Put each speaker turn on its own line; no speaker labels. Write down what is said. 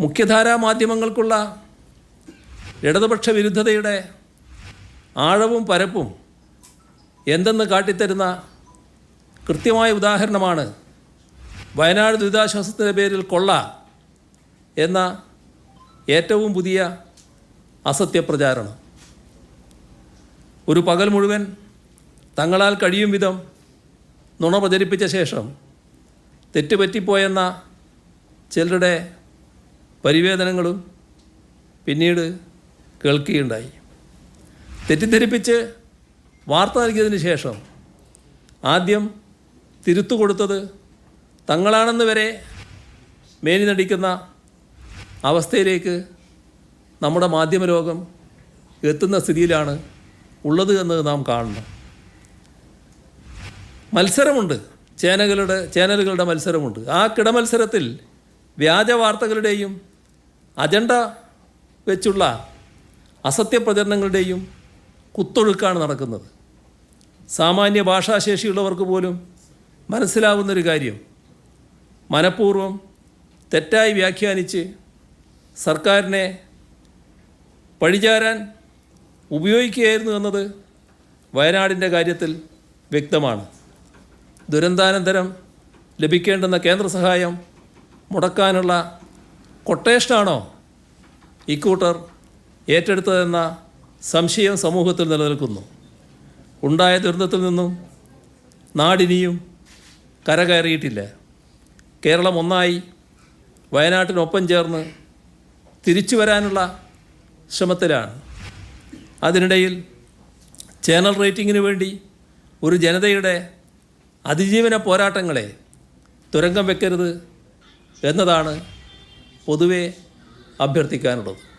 മുഖ്യധാരാ മാധ്യമങ്ങൾക്കുള്ള ഇടതുപക്ഷ വിരുദ്ധതയുടെ ആഴവും പരപ്പും എന്തെന്ന് കാട്ടിത്തരുന്ന കൃത്യമായ ഉദാഹരണമാണ് വയനാട് ദുരിതാശ്വാസത്തിന്റെ പേരിൽ കൊള്ള എന്ന ഏറ്റവും പുതിയ അസത്യപ്രചാരണം. ഒരു പകൽ മുഴുവൻ തങ്ങളാൽ കഴിയും വിധം നുണ പ്രചരിപ്പിച്ച ശേഷം തെറ്റുപറ്റിപ്പോയെന്ന ചിലരുടെ പരിവേദനങ്ങളും പിന്നീട് കേൾക്കുകയുണ്ടായി. തെറ്റിദ്ധരിപ്പിച്ച് വാർത്ത നൽകിയതിന് ശേഷം ആദ്യം തിരുത്തു കൊടുത്തത് തങ്ങളാണെന്ന് വരെ മേനി നടിക്കുന്ന അവസ്ഥയിലേക്ക് നമ്മുടെ മാധ്യമലോകം എത്തുന്ന സ്ഥിതിയിലാണ് ഉള്ളത് എന്ന് നാം കാണുന്നു മത്സരമുണ്ട്. ചാനലുകളുടെ ചാനലുകളുടെ മത്സരമുണ്ട്. ആ കിടമത്സരത്തിൽ വ്യാജ വാർത്തകളുടെയും അജണ്ട വെച്ചുള്ള അസത്യപ്രചരണങ്ങളുടെയും കുത്തൊഴുക്കാണ് നടക്കുന്നത്. സാമാന്യ ഭാഷാശേഷിയുള്ളവർക്ക് പോലും മനസ്സിലാവുന്നൊരു കാര്യം. മനഃപൂർവം തെറ്റായി വ്യാഖ്യാനിച്ച് സർക്കാരിനെ പഴിചാരാൻ ഉപയോഗിക്കുകയായിരുന്നു എന്നത് വയനാടിന്റെ കാര്യത്തിൽ വ്യക്തമാണ്. ദുരന്താനന്തരം ലഭിക്കേണ്ടുന്ന കേന്ദ്ര സഹായം മുടക്കാനുള്ള കൊട്ടേഷനാണോ ഇക്കൂട്ടർ ഏറ്റെടുത്തതെന്ന സംശയം സമൂഹത്തിൽ നിലനിൽക്കുന്നു. ഉണ്ടായ ദുരന്തത്തിൽ നിന്നും നാടിനിയും കരകയറിയിട്ടില്ല. കേരളം ഒന്നായി വയനാട്ടിനൊപ്പം ചേർന്ന് തിരിച്ചു വരാനുള്ള ശ്രമത്തിലാണ്. അതിനിടയിൽ ചാനൽ റേറ്റിങ്ങിന് വേണ്ടി ഒരു ജനതയുടെ അതിജീവന പോരാട്ടങ്ങളെ തുരങ്കം വെക്കരുത് എന്നതാണ് പൊതുവെ അഭ്യർത്ഥിക്കാനുള്ളത്.